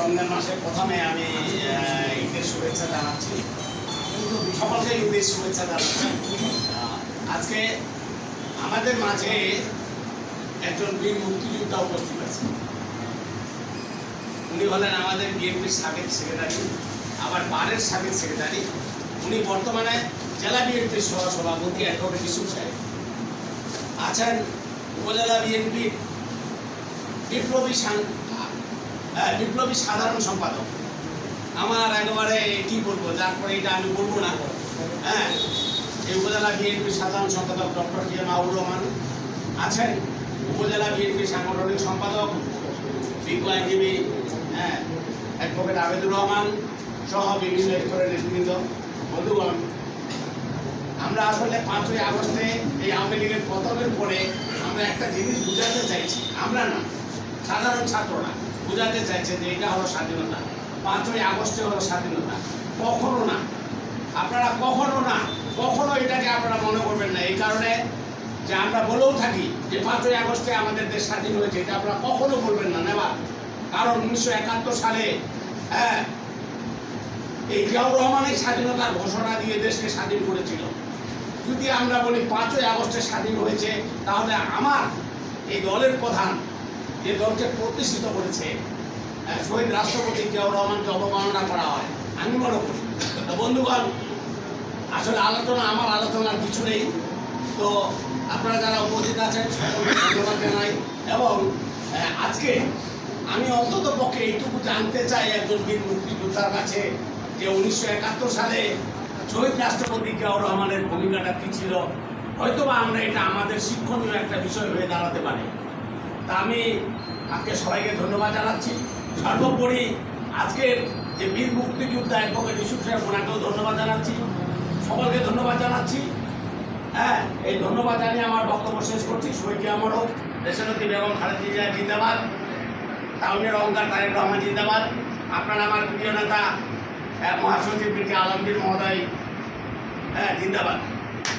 রমজান মাসে প্রথমে আমি ঈদের শুভেচ্ছা জানাচ্ছি। সকলকে ঈদের শুভেচ্ছা জানাচ্ছি। আজকে আমাদের মাঝে একজন বীর মুক্তিযোদ্ধা উপস্থিত আছে। উনি হলেন আমাদের বিএনপির সাবেক সেক্রেটারি, আবার বারের সাবেক সেক্রেটারি। উনি বর্তমানে জেলা বিএনপির সহসভাপতি, অ্যাডভোকেট ইসুফ সাহেব। আছেন উপজেলা বিএনপির বিপ্লবী বিপ্লবী সাধারণ সম্পাদক। আমার একেবারে কি বলব যার পরে এটা আমি বলব না। হ্যাঁ এই উপজেলা বিএনপির সাধারণ সম্পাদক ডক্টর কে মাহুর রহমান আছেন। উপজেলা বিএনপির সাংগঠনিক সম্পাদক বিজ্ঞ আইনজীবী হ্যাঁ অ্যাডভোকেট আবেদুর রহমান সহ বিভিন্ন স্তরের নেতৃবৃন্দ, বন্ধুগণ। আমরা আসলে পাঁচই আগস্টে এই আওয়ামী লীগের পতনের পরে আমরা একটা জিনিস বুঝাতে চাইছি। আমরা না, সাধারণ ছাত্ররা বুঝাতে চাইছে যে এটা হলো স্বাধীনতা। পাঁচই আগস্টে হলো স্বাধীনতা। কখনো না। আপনারা কখনো না, কখনো এটাকে আপনারা মনে করবেন না। এই কারণে যে আমরা বলেও থাকি যে পাঁচই আগস্টে আমাদের দেশ স্বাধীন হয়েছে, এটা আপনারা কখনো বলবেন না নেবা কারণ উনিশশো একাত্তর সালে হ্যাঁ এই জিয়াউর রহমানের স্বাধীনতার ঘোষণা দিয়ে দেশকে স্বাধীন করেছিল। যদি আমরা বলি পাঁচই আগস্টে স্বাধীন হয়েছে, তাহলে আমার এই দলের প্রধান যে দলকে প্রতিষ্ঠিত করেছে শহীদ রাষ্ট্রপতি জিয়াউর রহমানকে অবমাননা করা হয়। আমি মনে করি তো বন্ধুগণ, আসলে আলোচনা, আমার আলোচনার কিছু নেই। তো আপনারা যারা উপস্থিত আছেন, সকলকে ধন্যবাদ জানাই। এবং আজকে আমি অন্তত পক্ষে এইটুকু জানতে চাই একজন বীর মুক্তিযোদ্ধার কাছে যে উনিশশো একাত্তর সালে শহীদ রাষ্ট্রপতি জিয়াউর রহমানের ভূমিকাটা কী ছিল? হয়তোবা আমরা এটা আমাদের শিক্ষণীয় একটা বিষয় হয়ে দাঁড়াতে পারে। তা আমি আজকে সবাইকে ধন্যবাদ জানাচ্ছি। সর্বোপরি আজকের যে বীর মুক্তিযোদ্ধা অ্যাডভোকেট ইস্যু সাহেব ওনাকেও ধন্যবাদ জানাচ্ছি। সকলকে ধন্যবাদ জানাচ্ছি। হ্যাঁ এই ধন্যবাদ জানিয়ে আমার বক্তব্য শেষ করছি। শহীদ আমারও দেশনতী বেগম খালেদা জিয়া জিন্দাবাদ টাউনের অহংকার তারেক রহমান জিন্দাবাদ। আপনার আমার প্রিয় নেতা আহ, মহাসচিব আলমগীর মহোদয় হ্যাঁ জিন্দাবাদ।